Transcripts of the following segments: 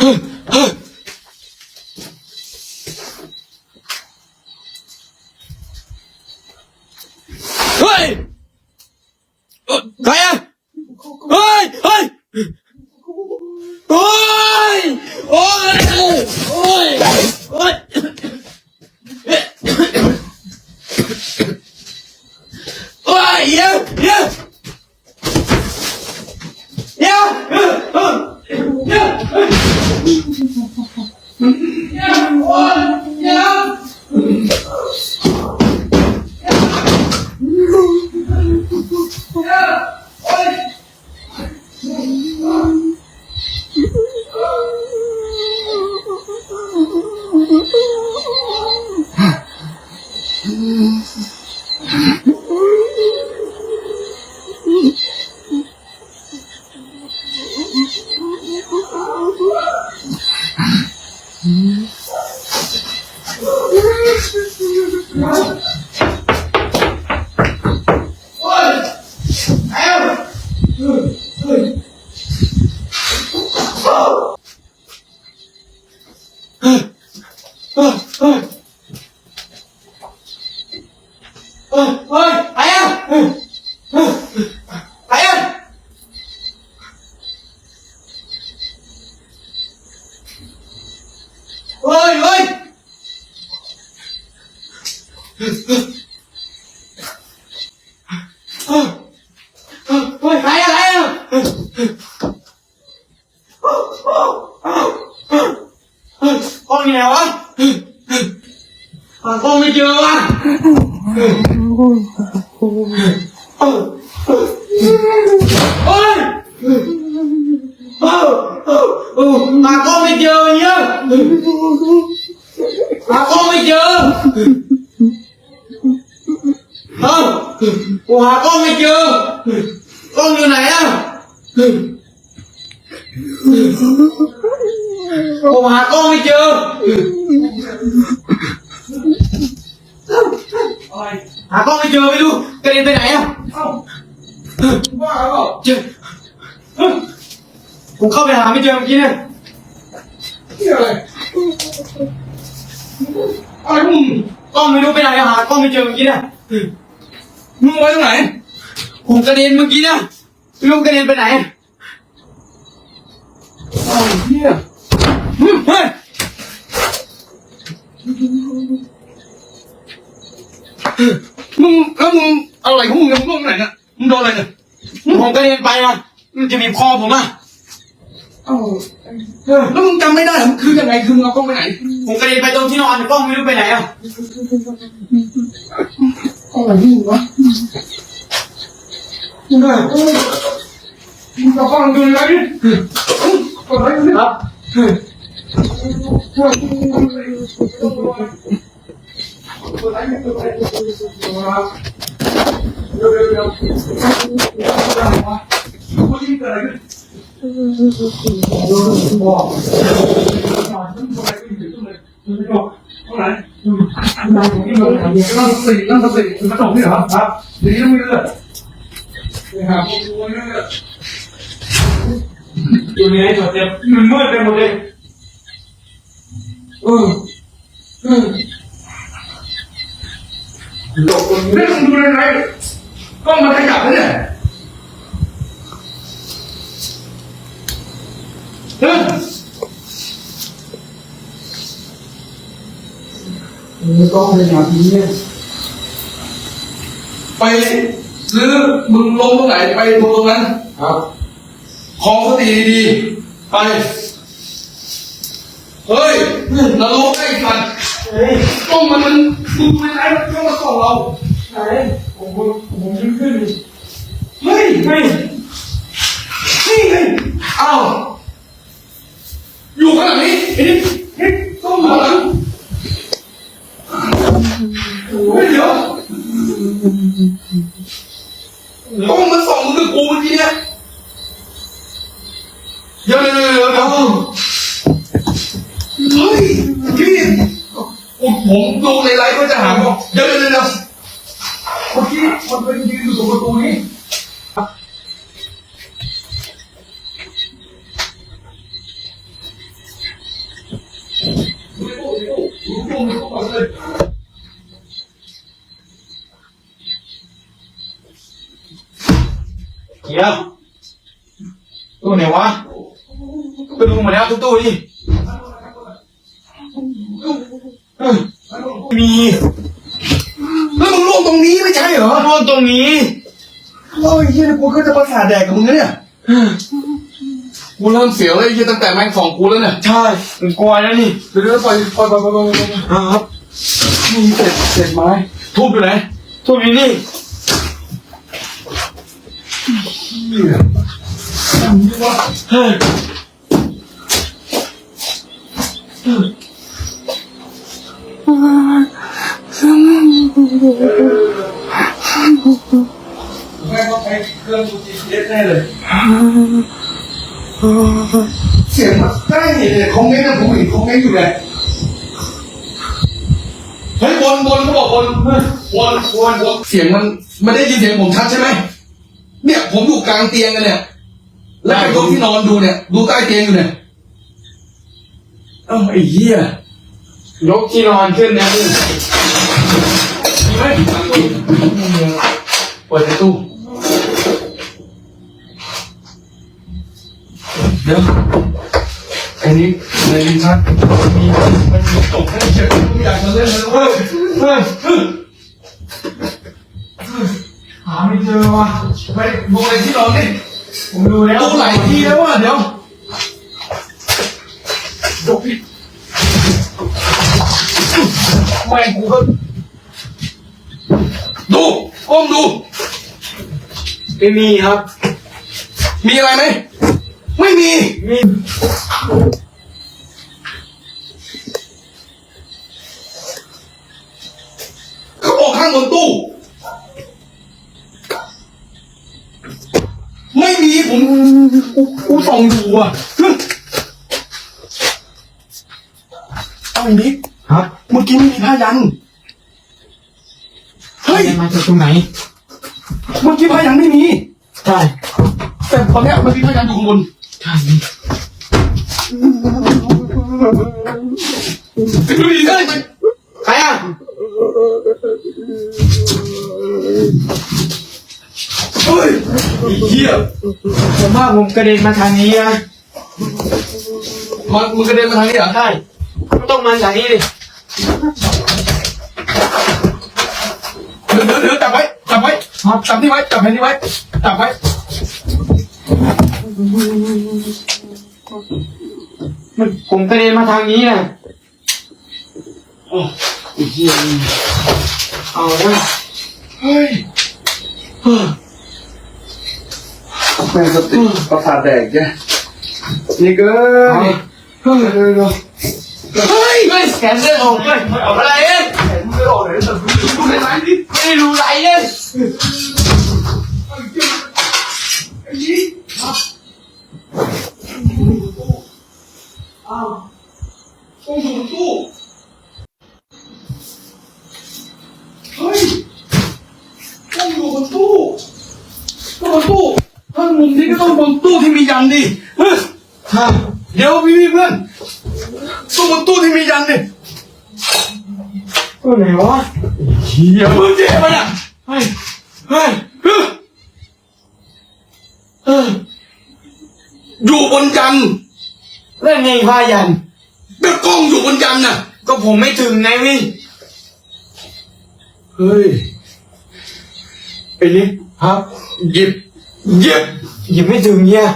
嗯嗯。 เฮ้ยเฮ้ยไปอะไปอะกล้องอยู่ไหนวะหากล้องไม่เจอวะโอ้ยโอ้โอ้หาก็ไม่เจอเนี่ยหาก็ไม่เจอเอ้ากูหาก็ไม่เจอกล้องอยู่ไหนอะผมหากล้องไม่เจอหากล้องไม่เจอไม่รู้กระเด็นไปไหนอะบ้าเปล่าเจอผมเข้าไปหาไม่เจอเมื่อกี้เนี่ยอะไรอะไรมึงกล้องไม่รู้ไปไหนหากล้องไม่เจอเมื่อกี้เนี่ย มึงไว้ตรงไหนผมกระเด็นเมื่อกี้เนี่ยไม่รู้กระเด็นไปไหนอ้าวเฮียเฮ้ยมึงแล้วมึงอะไรของมึงเนี่ยมึงโดนไหนเนี่ยมึงโดนอะไรเนี่ยผมกระเด็นไปนะมันจะมีบคอผมอะอ้าวเออแล้วมึงจำไม่ได้เหรอคือยังไงคือมึงเอากล้องไปไหน ผมกระเด็นไปตรงที่นอนกล้องไม่รู้ไปไหนอะ อะไรของมึงวะมึงอะมึงเอากล้องดูอะไรดิกดไลค์ดิครับกดไลค์ดิกด ไลค์ดิเดี๋ยวเดี๋ยวเดี๋ยวอะไรวะกูยิงเกิดอะไรขึ้นนั่งสตินั่งสติมันตกนี่เหรอครับเดี๋ยวนี้ต้องมีเลือดนี่ครับดูนี่เลือยู่ในจุดเต็มมันมืดไปหมดเลยเออเออหลบคนนี่มึงดูได้ไงกล้องมันขยับแล้วเนี่ยเฮ้ย กล้องเป็นแบบนี้เนี่ยไปซื้อมึงลงตรงไหนไปตรงนั้นครับของสติดีๆไป เฮ้ยนรกไอ้สัตว์เฮ้ยกล้องมันมันมึงไม่ได้กล้องมาส่องเราไหนผมผมผมขึ้นขึ้นเฮ้ยเฮ้ยนี่ไงอ้าวอยู่ขนาดนี้ไอ้นี่ เฮ้ยเดี๋ยวกล้องมันส่องมึงกับกูเมื่อกี้เนี่ยเดี๋ยวเดี๋ยวเดี๋ยวเดี๋ยวเฮ้ยพี่ผมผมดูในไลฟ์ก็จะหาว่าเดี๋ยวเดี๋ยวเดี๋ยวเดี๋ยวเมื่อกี้มันเป็นยืนอยู่ตรงประตูนี้ ตู้ไหนวะไปดูมาแล้ว ทุกตู้ดิเออมีแล้วมึงล่วงตรงนี้ไม่ใช่เหรอร่วงตรงนี้โอ้ยเฮียกูก็จะประสาทแดกกับมึงนะเนี่ยกูเริ่มเสียวแล้วไอ้เฮียตั้งแต่แม่งสองกูแล้วเนี่ยใช่ผมกลัวแล้วนี่เดี๋ยวเดี๋ยวปล่อยปล่อยปล่อยปล่อยปล่อยปล่อยครับมีเศษเศษไม้ทุบอยู่ไหนทุกอยู่นี่เหี้ยเฮ้ยแม่ง ต้องใช้เครื่องดู GPS แน่เลย เสียงมันได้เนี่ยคอมเมนต์นะผมเห็นคอมเมนต์อยู่เลยเฮ้ยวนวนเขาบอกวนวนวนวนเสียงมันมันได้ยินเสียงผมชัดใช่ไหมเนี่ยผมอยู่กลางเตียงกันเนี่ย แล้วไอ้ตัวที่นอนดูเนี่ย ดูใต้เตียงอยู่เนี่ยเอ้าไอ้เหี้ยยกที่นอนขึ้นนะพี่ มีไหมเปิดประตูเดี๋ยวไอ้นี้ในลิ้นชักมีมันมีตกให้เฉยไม่อยากจะเล่นเลยเว้ยเฮ้ยหาไม่เจอว่ะไปดูในที่นอนดิผมดูแล้วดูหลายทีแล้วว่ะเดี๋ยวดูดิแม่งกูก็ ดูก้มดูไม่มีครับ มีอะไรไหม ไม่มี มีเขาบอกข้างบนตู้ ไม่มีผมกูกูส่องดูอะฮึเอาอีกนิดครับ เมื่อกี้ไม่มีผ้ายันเฮ้ย มาจากตรงไหน เมื่อกี้ผ้ายันไม่มี ใช่ แต่ตอนเนี้ยมันมีผ้ายันอยู่ข้างบน ใช่ดูดิเฮ้ยมันใครอะเฮ้ยไอ้เหี้ยผมว่าผมกระเด็นมาทางนี้นะมันมึงกระเด็นมาทางนี้เหรอ ใช่ ต้องมาจากนี้ดิ เดี๋ยวเดี๋ยวเดี๋ยวจับไว้ จับไว้จับที่ไว้จับแผ่นนี้ไว้จับไว้มันผมกระเด็นมาทางนี้นะโอ้ไอ้เหี้ยเอาละเฮ้ยแม่งสติประสาทแดกแกนี่เกินเฮ้ยเฮ้ยเฮ้ยเฮ้ยแขนเลือดออกเลยออกอะไรเอ้ยไม่ออกเลยแต่ดูในร้านดิไม่ได้รู้ไรเอ้ย ไอ้ยี่อ้าวต้องอยู่บนตู้เฮ้ยต้องอยู่บนตู้ต้องบนตู้ถ้ามุมนี้ก็ต้องบนตู้ที่มียันดิเฮ้ยฮะเดี๋ยวพี่พี่เพื่อนตู้บนตู้ที่มียันดิตัวไหนวะเฮียมึงเจ็บปะเนี่ยเฮ้ย เฮ้ยอยู่บนยันเล่นไงพายันก็กล้องอยู่บนยันน่ะ ก็ผมไม่ถึงไงพี่ เฮ้ยไอ้นี่ครับ หยิบ หยิบ หยิบไม่ถึงเนี่ย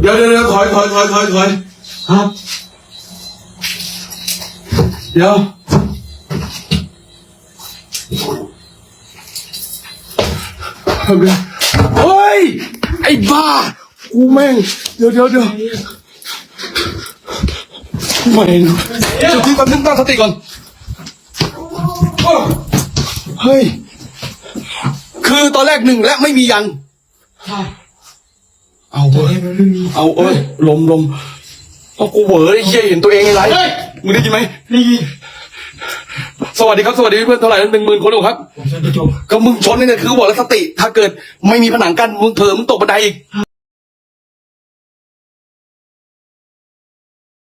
เดี๋ยวเดี๋ยวเดี๋ยวถอยถอยถอยถอยถอยครับ เดี๋ยว เอาเลยเฮ้ย ไอ้บ้า กูแม่ง เดี๋ยวเดี๋ยวเดี๋ยวแม่งเดี๋ยวที่แป๊บนึงตั้งสติก่อน เฮ้ย คือตอนแรกหนึ่งและไม่มียันใช่เอาเว้ยมันไม่มีเอาเอ้ย ลมลมเอากูเหวอไอ้เหี้ยเห็นตัวเองไงไรเฮ้ยมึงได้ยินไหมนี่ สวัสดีครับสวัสดีเพื่อนเท่าไหร่หนึ่งหมื่นคนหรอครับผมจะไปจบก็มึงชนนี่เนี่ยคือบอกแล้วสติ ถ้าเกิดไม่มีผนังกั้นมึงเผลอมึงตกบันไดอีกใช่